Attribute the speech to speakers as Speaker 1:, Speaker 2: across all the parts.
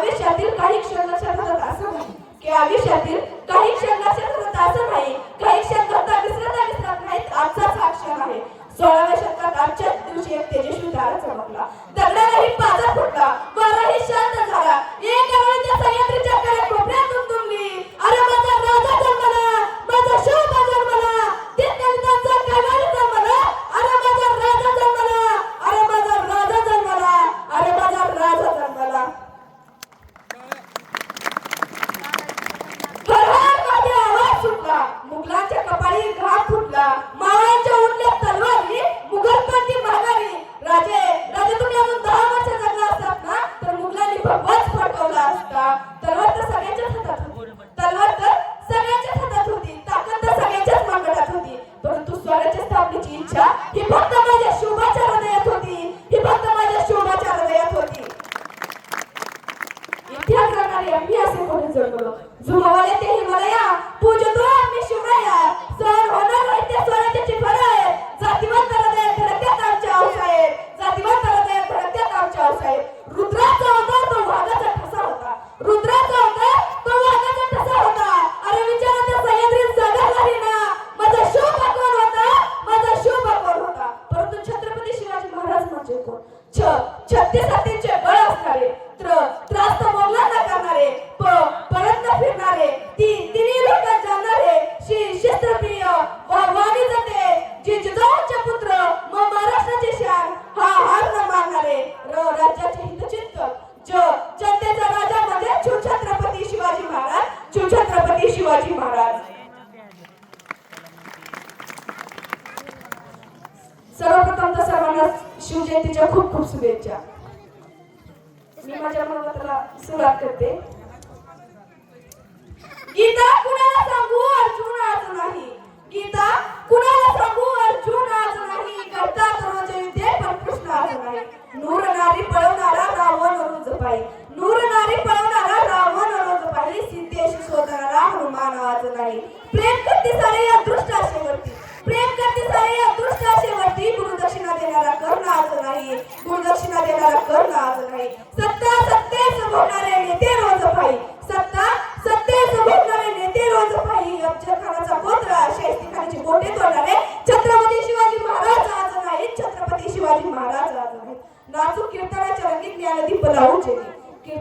Speaker 1: आयुष्यातील काही क्षण लक्षात असं नाही. की आयुष्यातील काही क्षण लक्षात असं नाही. काही क्षण करता विसरता विसरत नाहीत आजचाच हा क्षण आहे. सोळाव्या शतकात आजच्याच दिवशी एक तेजस्वी तारा चमकला. दगडालाही पाजा फुटला. वाराही शांत जगलो झुमवाले ते हिमालया शिवजयंतीच्या खूप खूप शुभेच्छा. मी माझ्या मनोगताला सुरुवात करते. गीता कुणाला सांगू अर्जुन आज नाही? गीता कुणाला सांगू अर्जुन आज नाही? करता रोज युद्धे पण कृष्ण आज नाही. नूर नारी पळवणारा रावण रोज पायी. नूर नारी पळवणारा रावण रोज पायी. सीतेशी शोधणारा हनुमान आज नाही. प्रेम करते सारे या दृष्ट आशेवरती प्रेम करते सारे या शेवटी गुरुदक्षिणा देणारा कर्ण आज नाही. गुरुदक्षिणा देणारा कर्ण आज नाही. सत्ता सत्तेच भोगणारे नेते रोज पायी. सत्ता सत्तेच भोगणारे नेते रोज पायी. अफजल खानाचा पुत्र शाहिस्ती खानाची बोटे तोडणारे छत्रपती शिवाजी महाराज आज नाही. छत्रपती शिवाजी महाराज आज नाही. नाचू कीर्तनाच्या रंगीत ज्ञानदीप लावू जेली.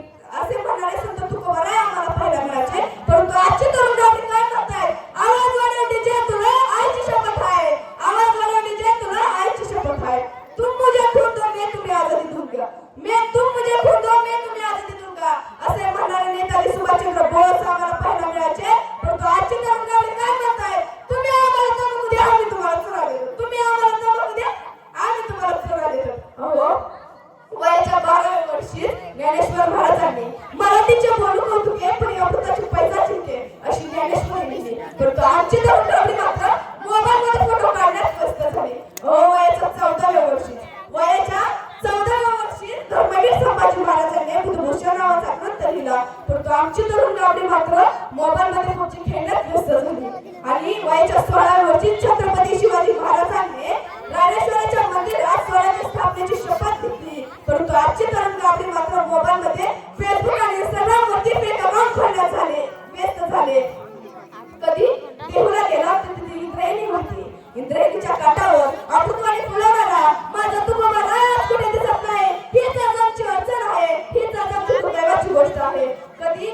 Speaker 1: कधी गेला तिथे इंद्रायणी होती. इंद्रायणीच्या काठावर अमृतवाणी फुलवणारा माझा तुकोबा राज कुठे दिसत नाही. हीच आजची अडचण आहे. हीच आजची दुर्दैवाची गोष्ट आहे. कधी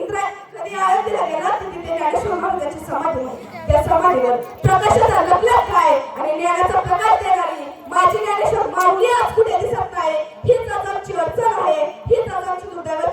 Speaker 1: इंद्रा कधी आळंदीला गेला तर तिथे ज्ञानेश्वर महाराजांची समाधी आहे. त्या समाधीवर प्रकाशाचा लपलप काय आणि ज्ञानाचा प्रकाश देणारी माझी ज्ञानेश्वर माऊली आज कुठे